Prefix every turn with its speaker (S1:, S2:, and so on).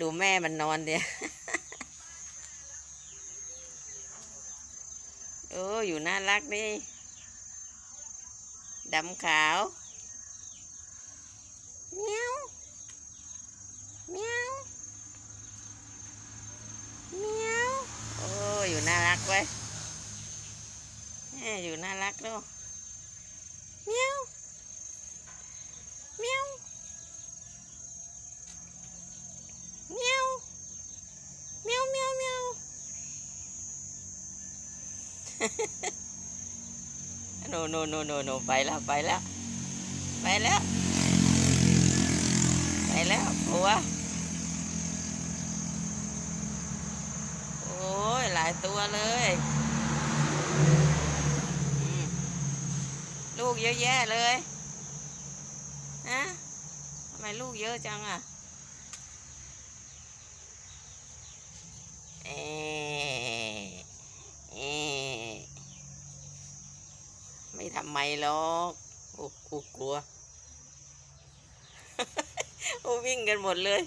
S1: ดูแม่มันนอนเดียวโอ้อยู่น่ารักดิดำขาวเมียวเมียวเมียวโอ้อยู่น่ารักไว้ยแม่อยู่น่ารักเนาะเมียวเมียวเมียวเมียวเมียวเมียว โนโนโนโนโนไปแล้วไปแล้ว ไปแล้ว ไปแล้วปัวโอ้ยหลายตัวเลย ลูกเยอะแยะเลยฮะทำไมลูกเยอะจังอะเอเอ ไม่ ทำไมหรอกโอ้กลัว โอ้วิ่งกันหมดเลย